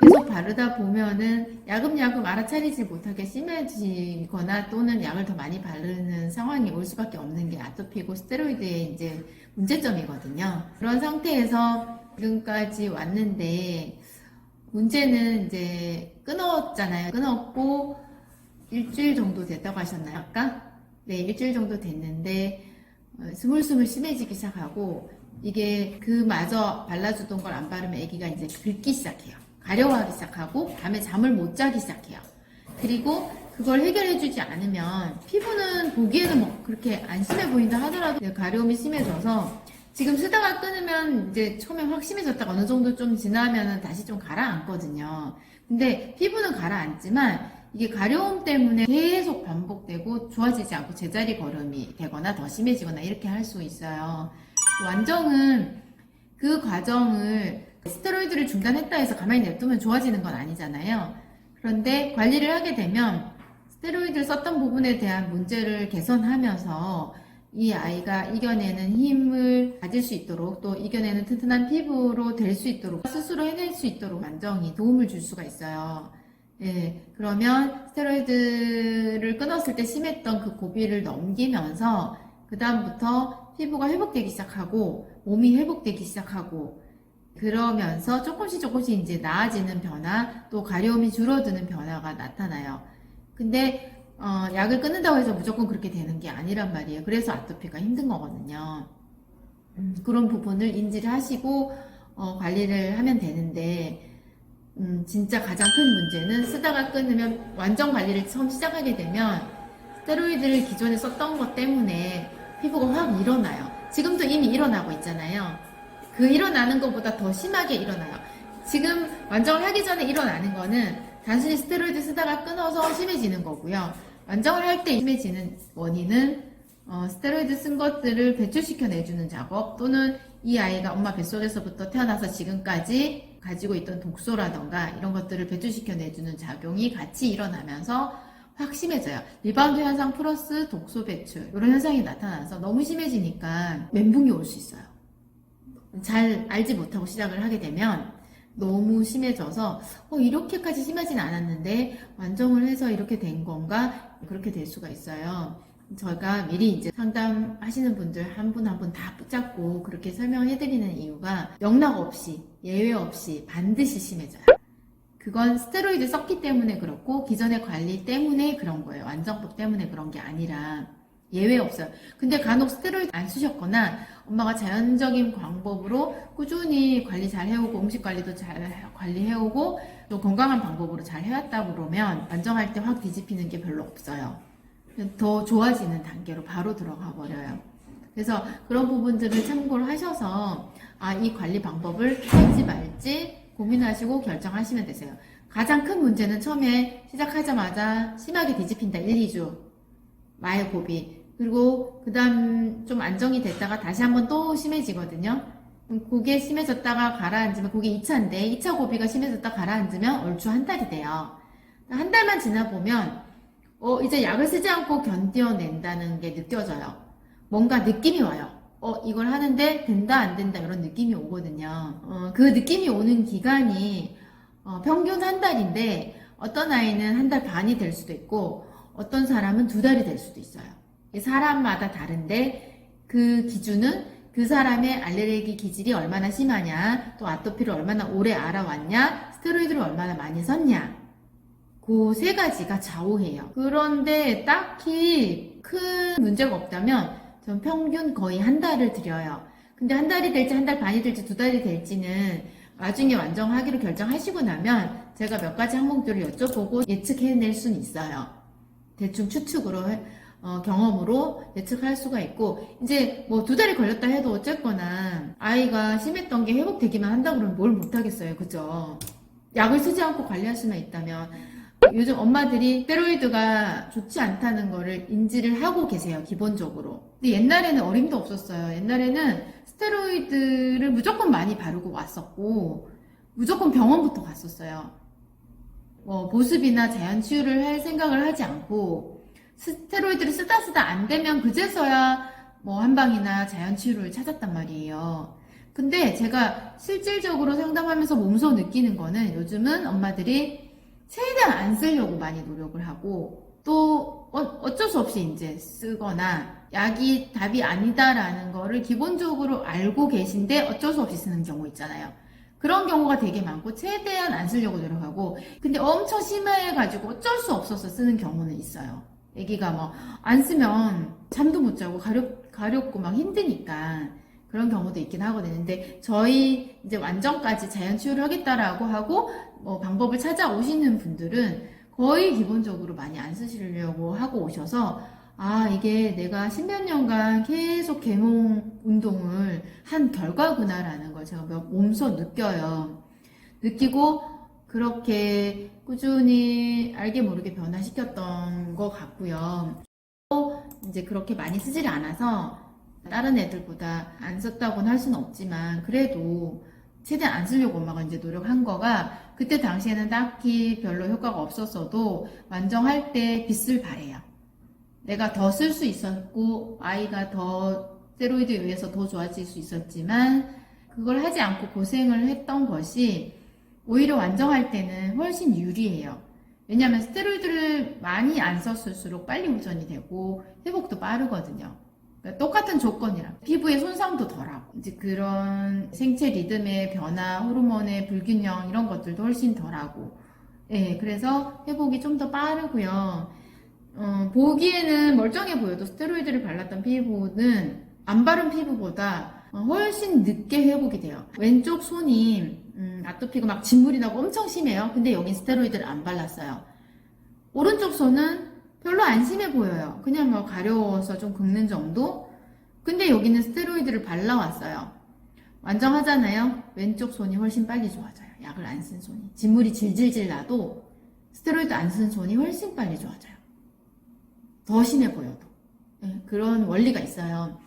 계속 바르다 보면은 야금야금 알아차리지 못하게 심해지거나 또는 약을 더 많이 바르는 상황이 올 수밖에 없는 게 아토피고 스테로이드의 이제 문제점이거든요. 그런 상태에서 지금까지 왔는데 문제는 이제 끊었잖아요. 끊었고 일주일 정도 됐다고 하셨나요? 아까? 네, 일주일 정도 됐는데 어, 스물스물 심해지기 시작하고 이게 그마저 발라주던 걸 안 바르면 아기가 이제 긁기 시작해요. 가려워하기 시작하고 밤에 잠을 못 자기 시작해요. 그리고 그걸 해결해주지 않으면 피부는 보기에는 뭐 그렇게 안 심해 보인다 하더라도 가려움이 심해져서 지금 쓰다가 끊으면 이제 처음에 확 심해졌다가 어느 정도 좀 지나면 다시 좀 가라앉거든요. 근데 피부는 가라앉지만 이게 가려움 때문에 계속 반복되고 좋아지지 않고 제자리 걸음이 되거나 더 심해지거나 이렇게 할 수 있어요. 완정은 그 과정을 스테로이드를 중단했다 해서 가만히 냅두면 좋아지는 건 아니잖아요. 그런데 관리를 하게 되면 스테로이드를 썼던 부분에 대한 문제를 개선하면서 이 아이가 이겨내는 힘을 가질 수 있도록 또 이겨내는 튼튼한 피부로 될 수 있도록 스스로 해낼 수 있도록 완정이 도움을 줄 수가 있어요. 예, 그러면 스테로이드를 끊었을 때 심했던 그 고비를 넘기면서 그 다음부터 피부가 회복되기 시작하고 몸이 회복되기 시작하고 그러면서 조금씩 조금씩 이제 나아지는 변화 또 가려움이 줄어드는 변화가 나타나요. 근데 어, 약을 끊는다고 해서 무조건 그렇게 되는 게 아니란 말이에요. 그래서 아토피가 힘든 거거든요. 음, 그런 부분을 인지를 하시고 어, 관리를 하면 되는데 음, 진짜 가장 큰 문제는 쓰다가 끊으면 완전 관리를 처음 시작하게 되면 스테로이드를 기존에 썼던 것 때문에 피부가 확 일어나요. 지금도 이미 일어나고 있잖아요. 그 일어나는 것보다 더 심하게 일어나요. 지금 완정을 하기 전에 일어나는 거는 단순히 스테로이드 쓰다가 끊어서 심해지는 거고요. 완정을 할 때 심해지는 원인은 어, 스테로이드 쓴 것들을 배출시켜 내주는 작업 또는 이 아이가 엄마 뱃속에서부터 태어나서 지금까지 가지고 있던 독소라던가 이런 것들을 배출시켜 내주는 작용이 같이 일어나면서 확 심해져요. 리바운드 현상 플러스 독소 배출 이런 현상이 나타나서 너무 심해지니까 멘붕이 올 수 있어요. 잘 알지 못하고 시작을 하게 되면 너무 심해져서 어, 이렇게까지 심하진 않았는데 완정을 해서 이렇게 된 건가 그렇게 될 수가 있어요. 저희가 미리 이제 상담하시는 분들 한 분 한 분 다 붙잡고 그렇게 설명해 드리는 이유가 영락 없이 예외 없이 반드시 심해져요. 그건 스테로이드 썼기 때문에 그렇고 기존의 관리 때문에 그런 거예요. 완정법 때문에 그런 게 아니라 예외 없어요. 근데 간혹 스테로이드 안 쓰셨거나 엄마가 자연적인 방법으로 꾸준히 관리 잘 해오고 음식 관리도 잘 관리해오고 또 건강한 방법으로 잘 해왔다 그러면 완정할 때 확 뒤집히는 게 별로 없어요. 더 좋아지는 단계로 바로 들어가 버려요. 그래서 그런 부분들을 참고를 하셔서 아, 이 관리 방법을 할지 말지 고민하시고 결정하시면 되세요. 가장 큰 문제는 처음에 시작하자마자 심하게 뒤집힌다 1, 2주 마의 고비 그리고 그 다음 좀 안정이 됐다가 다시 한번 또 심해지거든요. 그게 심해졌다가 가라앉으면 그게 2차인데 2차 고비가 심해졌다 가라앉으면 얼추 한 달이 돼요. 한 달만 지나 보면 어 이제 약을 쓰지 않고 견뎌낸다는 게 느껴져요. 뭔가 느낌이 와요. 어 이걸 하는데 된다 안 된다 이런 느낌이 오거든요. 어, 그 느낌이 오는 기간이 어, 평균 한 달인데 어떤 아이는 한 달 반이 될 수도 있고 어떤 사람은 두 달이 될 수도 있어요. 사람마다 다른데 그 기준은 그 사람의 알레르기 기질이 얼마나 심하냐, 또 아토피를 얼마나 오래 알아왔냐, 스테로이드를 얼마나 많이 썼냐. 그 세 가지가 좌우해요. 그런데 딱히 큰 문제가 없다면 전 평균 거의 한 달을 드려요. 근데 한 달이 될지 한 달 반이 될지 두 달이 될지는 나중에 완정하기로 결정하시고 나면 제가 몇 가지 항목들을 여쭤보고 예측해낼 수는 있어요. 대충 추측으로 어, 경험으로 예측할 수가 있고 이제 뭐 두 달이 걸렸다 해도 어쨌거나 아이가 심했던 게 회복되기만 한다 그러면 뭘 못하겠어요. 그죠? 약을 쓰지 않고 관리할 수만 있다면. 요즘 엄마들이 스테로이드가 좋지 않다는 거를 인지를 하고 계세요 기본적으로. 근데 옛날에는 어림도 없었어요. 옛날에는 스테로이드를 무조건 많이 바르고 왔었고 무조건 병원부터 갔었어요. 뭐 보습이나 자연 치유를 할 생각을 하지 않고 스테로이드를 쓰다 쓰다 안 되면 그제서야 뭐 한방이나 자연 치유를 찾았단 말이에요. 근데 제가 실질적으로 상담하면서 몸소 느끼는 거는 요즘은 엄마들이 최대한 안 쓰려고 많이 노력을 하고 또 어- 어쩔 수 없이 이제 쓰거나 약이 답이 아니다라는 거를 기본적으로 알고 계신데 어쩔 수 없이 쓰는 경우 있잖아요. 그런 경우가 되게 많고 최대한 안 쓰려고 노력하고 근데 엄청 심해가지고 어쩔 수 없어서 쓰는 경우는 있어요. 애기가 뭐 안 쓰면 잠도 못 자고 가렵, 가렵고 막 힘드니까 그런 경우도 있긴 하거든요. 근데 저희 이제 완전까지 자연 치유를 하겠다라고 하고 뭐 방법을 찾아오시는 분들은 거의 기본적으로 많이 안 쓰시려고 하고 오셔서 아 이게 내가 십몇 년간 계속 계몽 운동을 한 결과구나라는 걸 제가 몇- 몸소 느껴요. 느끼고 그렇게 꾸준히 알게 모르게 변화시켰던 것 같고요. 또 이제 그렇게 많이 쓰질 않아서 다른 애들보다 안 썼다고는 할 수는 없지만 그래도 최대한 안 쓰려고 엄마가 이제 노력한 거가 그때 당시에는 딱히 별로 효과가 없었어도 완정할 때 빛을 발해요. 내가 더 쓸 수 있었고 아이가 더 스테로이드에 의해서 더 좋아질 수 있었지만 그걸 하지 않고 고생을 했던 것이 오히려 완정할 때는 훨씬 유리해요. 왜냐하면 스테로이드를 많이 안 썼을수록 빨리 호전이 되고 회복도 빠르거든요. 그러니까 똑같은 조건이라 피부의 손상도 덜하고 이제 그런 생체 리듬의 변화, 호르몬의 불균형 이런 것들도 훨씬 덜하고 예, 그래서 회복이 좀 더 빠르고요. 어, 보기에는 멀쩡해 보여도 스테로이드를 발랐던 피부는 안 바른 피부보다 어, 훨씬 늦게 회복이 돼요. 왼쪽 손이 음, 아토피가 막 진물이 나고 엄청 심해요. 근데 여긴 스테로이드를 안 발랐어요. 오른쪽 손은 별로 안 심해 보여요. 그냥 뭐 가려워서 좀 긁는 정도? 근데 여기는 스테로이드를 발라왔어요. 완정하잖아요? 왼쪽 손이 훨씬 빨리 좋아져요. 약을 안 쓴 손이. 진물이 질질질 나도 스테로이드 안 쓴 손이 훨씬 빨리 좋아져요. 더 심해 보여도. 네, 그런 원리가 있어요.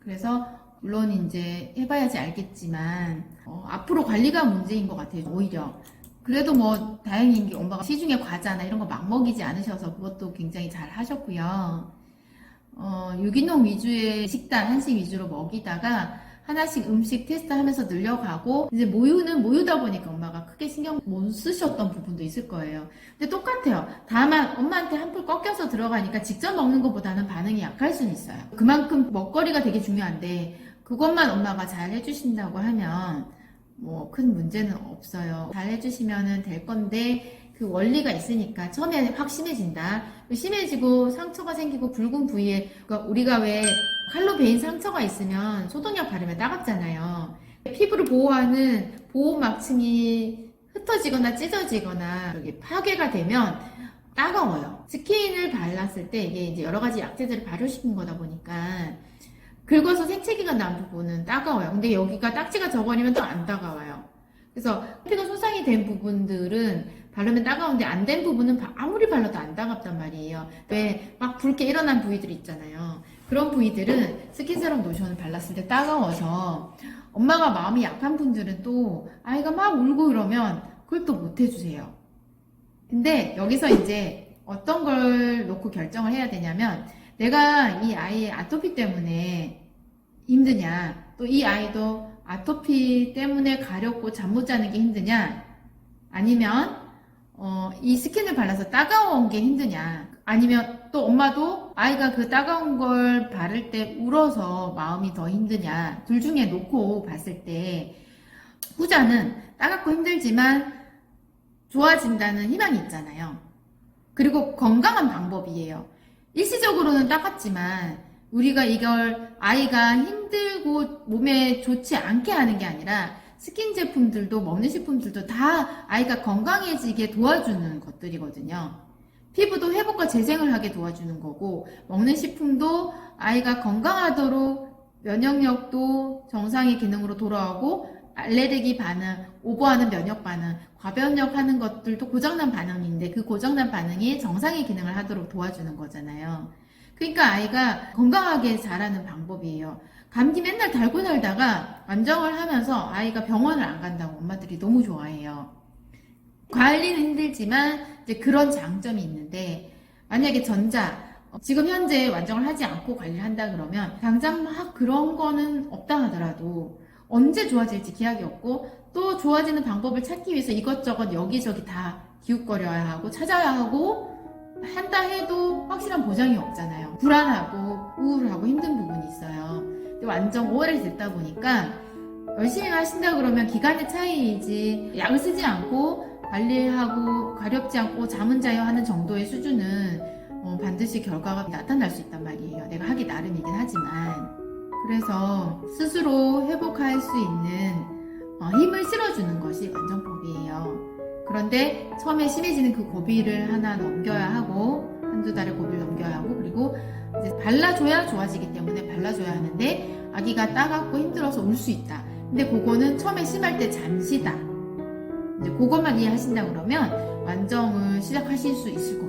그래서 물론 이제 해봐야지 알겠지만 어, 앞으로 관리가 문제인 것 같아요. 오히려 그래도 뭐 다행인 게 엄마가 시중에 과자나 이런 거 막 먹이지 않으셔서 그것도 굉장히 잘 하셨고요. 어, 유기농 위주의 식단, 한식 위주로 먹이다가 하나씩 음식 테스트하면서 늘려가고 이제 모유는 모유다 보니까 엄마가 크게 신경 못 쓰셨던 부분도 있을 거예요. 근데 똑같아요. 다만 엄마한테 한 풀 꺾여서 들어가니까 직접 먹는 것보다는 반응이 약할 수는 있어요. 그만큼 먹거리가 되게 중요한데 그것만 엄마가 잘 해주신다고 하면 뭐 큰 문제는 없어요. 잘 해주시면 될 건데 그 원리가 있으니까 처음에 확 심해진다. 심해지고 상처가 생기고 붉은 부위에 그러니까 우리가 왜 칼로 베인 상처가 있으면 소독약 바르면 따갑잖아요. 피부를 보호하는 보호 막층이 흩어지거나 찢어지거나 파괴가 되면 따가워요. 스킨을 발랐을 때 이게 이제 여러 가지 약재들을 발효시킨 거다 보니까 긁어서 생채기가 난 부분은 따가워요. 근데 여기가 딱지가 져버리면 또 안 따가워요. 그래서 피가 손상이 된 부분들은 바르면 따가운데 안 된 부분은 바- 아무리 발라도 안 따갑단 말이에요. 왜 막 붉게 일어난 부위들 있잖아요. 그런 부위들은 스킨세럼 로션을 발랐을 때 따가워서 엄마가 마음이 약한 분들은 또 아이가 막 울고 이러면 그걸 또 못 해주세요. 근데 여기서 이제 어떤 걸 놓고 결정을 해야 되냐면 내가 이 아이의 아토피 때문에 힘드냐 또 이 아이도 아토피 때문에 가렵고 잠 못 자는 게 힘드냐 아니면 어, 이 스킨을 발라서 따가운 게 힘드냐 아니면 또 엄마도 아이가 그 따가운 걸 바를 때 울어서 마음이 더 힘드냐 둘 중에 놓고 봤을 때 후자는 따갑고 힘들지만 좋아진다는 희망이 있잖아요. 그리고 건강한 방법이에요. 일시적으로는 따갑지만 우리가 이걸 아이가 힘들고 몸에 좋지 않게 하는 게 아니라 스킨 제품들도 먹는 식품들도 다 아이가 건강해지게 도와주는 것들이거든요. 피부도 회복과 재생을 하게 도와주는 거고 먹는 식품도 아이가 건강하도록 면역력도 정상의 기능으로 돌아오고 알레르기 반응, 오버하는 면역 반응, 과변력 하는 것들도 고장난 반응인데 그 고장난 반응이 정상의 기능을 하도록 도와주는 거잖아요. 그러니까 아이가 건강하게 자라는 방법이에요. 감기 맨날 달고 살다가 안정을 하면서 아이가 병원을 안 간다고 엄마들이 너무 좋아해요. 관리는 힘들지만 이제 그런 장점이 있는데 만약에 전자 어, 지금 현재 완정을 하지 않고 관리를 한다 그러면 당장 막 그런 거는 없다 하더라도 언제 좋아질지 기약이 없고 또 좋아지는 방법을 찾기 위해서 이것저것 여기저기 다 기웃거려야 하고 찾아야 하고 한다 해도 확실한 보장이 없잖아요. 불안하고 우울하고 힘든 부분이 있어요. 근데 완전 5월이 됐다 보니까 열심히 하신다 그러면 기간의 차이이지 약을 쓰지 않고 관리하고 가렵지 않고 잠은 자요 하는 정도의 수준은 어, 반드시 결과가 나타날 수 있단 말이에요. 내가 하기 나름이긴 하지만 그래서 스스로 회복할 수 있는 어, 힘을 실어주는 것이 완전법이에요. 그런데 처음에 심해지는 그 고비를 하나 넘겨야 하고 한두 달의 고비를 넘겨야 하고 그리고 이제 발라줘야 좋아지기 때문에 발라줘야 하는데 아기가 따갑고 힘들어서 울 수 있다. 근데 그거는 처음에 심할 때 잠시다. 이제 그것만 이해하신다 그러면 완정을 시작하실 수 있을 것